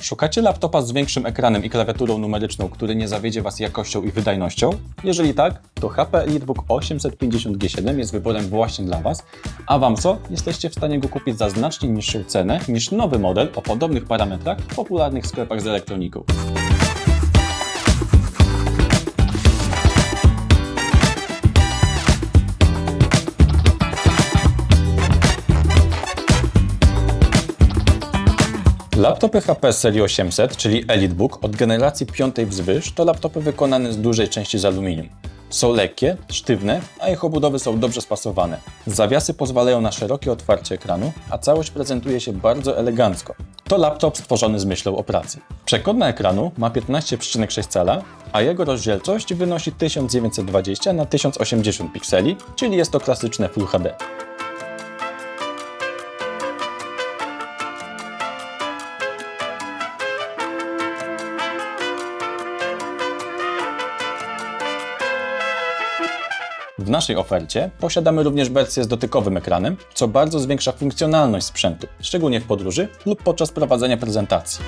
Szukacie laptopa z większym ekranem i klawiaturą numeryczną, który nie zawiedzie Was jakością i wydajnością? Jeżeli tak, to HP EliteBook 850G7 jest wyborem właśnie dla Was, a Wam co? Jesteście w stanie go kupić za znacznie niższą cenę niż nowy model o podobnych parametrach w popularnych sklepach z elektroniką. Laptopy HP serii 800, czyli EliteBook od generacji piątej wzwyż, to laptopy wykonane z dużej części z aluminium. Są lekkie, sztywne, a ich obudowy są dobrze spasowane. Zawiasy pozwalają na szerokie otwarcie ekranu, a całość prezentuje się bardzo elegancko. To laptop stworzony z myślą o pracy. Przekątna ekranu ma 15,6 cala, a jego rozdzielczość wynosi 1920 na 1080 pikseli, czyli jest to klasyczne Full HD. W naszej ofercie posiadamy również wersję z dotykowym ekranem, co bardzo zwiększa funkcjonalność sprzętu, szczególnie w podróży lub podczas prowadzenia prezentacji.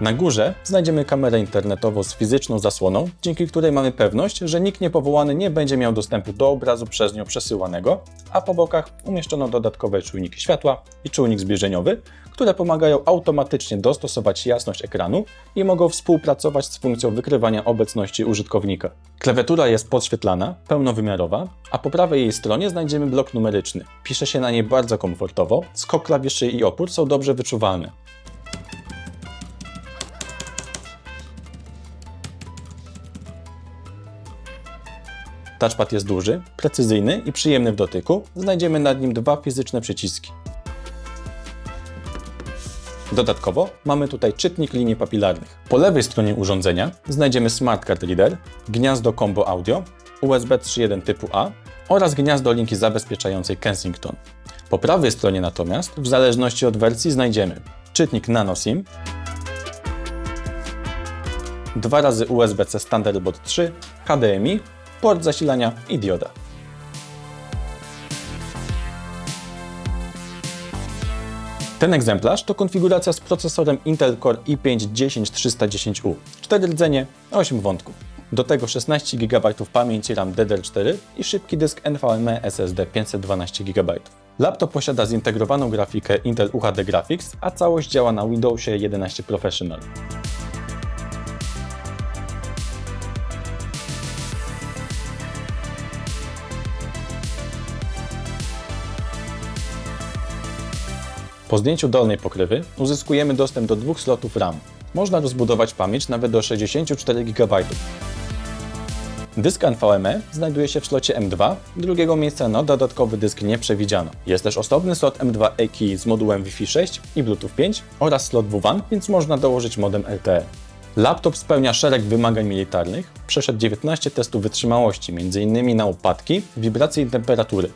Na górze znajdziemy kamerę internetową z fizyczną zasłoną, dzięki której mamy pewność, że nikt niepowołany nie będzie miał dostępu do obrazu przez nią przesyłanego, a po bokach umieszczono dodatkowe czujniki światła i czujnik zbliżeniowy, które pomagają automatycznie dostosować jasność ekranu i mogą współpracować z funkcją wykrywania obecności użytkownika. Klawiatura jest podświetlana, pełnowymiarowa, a po prawej jej stronie znajdziemy blok numeryczny. Pisze się na niej bardzo komfortowo, skok klawiszy i opór są dobrze wyczuwalne. Touchpad jest duży, precyzyjny i przyjemny w dotyku. Znajdziemy nad nim dwa fizyczne przyciski. Dodatkowo mamy tutaj czytnik linii papilarnych. Po lewej stronie urządzenia znajdziemy Smart Card Reader, gniazdo Combo Audio, USB 3.1 typu A oraz gniazdo linki zabezpieczającej Kensington. Po prawej stronie natomiast, w zależności od wersji, znajdziemy czytnik Nano SIM, dwa razy USB-C Thunderbolt 3, HDMI, port zasilania i dioda. Ten egzemplarz to konfiguracja z procesorem Intel Core i5-10310U. 4 rdzenie, 8 wątków. Do tego 16 GB pamięci RAM DDR4 i szybki dysk NVMe SSD 512 GB. Laptop posiada zintegrowaną grafikę Intel UHD Graphics, a całość działa na Windowsie 11 Professional. Po zdjęciu dolnej pokrywy uzyskujemy dostęp do dwóch slotów RAM. Można rozbudować pamięć nawet do 64 GB. Dysk NVMe znajduje się w slocie M2, drugiego miejsca na dodatkowy dysk nie przewidziano. Jest też osobny slot M2 EKI z modułem Wi-Fi 6 i Bluetooth 5 oraz slot WWAN, więc można dołożyć modem LTE. Laptop spełnia szereg wymagań militarnych, przeszedł 19 testów wytrzymałości, m.in. na upadki, wibracje i temperatury.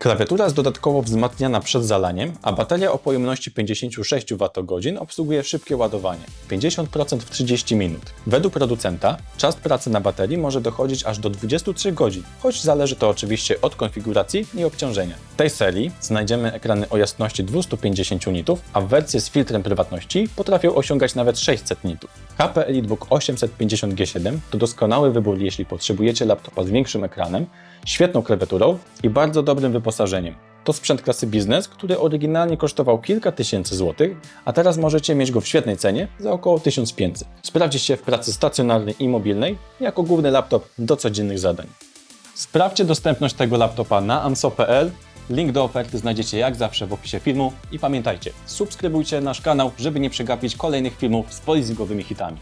Klawiatura jest dodatkowo wzmacniana przed zalaniem, a bateria o pojemności 56 Wh obsługuje szybkie ładowanie 50% w 30 minut. Według producenta czas pracy na baterii może dochodzić aż do 23 godzin, choć zależy to oczywiście od konfiguracji i obciążenia. W tej serii znajdziemy ekrany o jasności 250 nitów, a wersje z filtrem prywatności potrafią osiągać nawet 600 nitów. HP EliteBook 850G7 to doskonały wybór, jeśli potrzebujecie laptopa z większym ekranem, świetną klawiaturą i bardzo dobrym wyposażeniem. To sprzęt klasy biznes, który oryginalnie kosztował kilka tysięcy złotych, a teraz możecie mieć go w świetnej cenie za około 1500. Sprawdzi się w pracy stacjonarnej i mobilnej jako główny laptop do codziennych zadań. Sprawdźcie dostępność tego laptopa na amso.pl. Link do oferty znajdziecie jak zawsze w opisie filmu i pamiętajcie, subskrybujcie nasz kanał, żeby nie przegapić kolejnych filmów z polizingowymi hitami.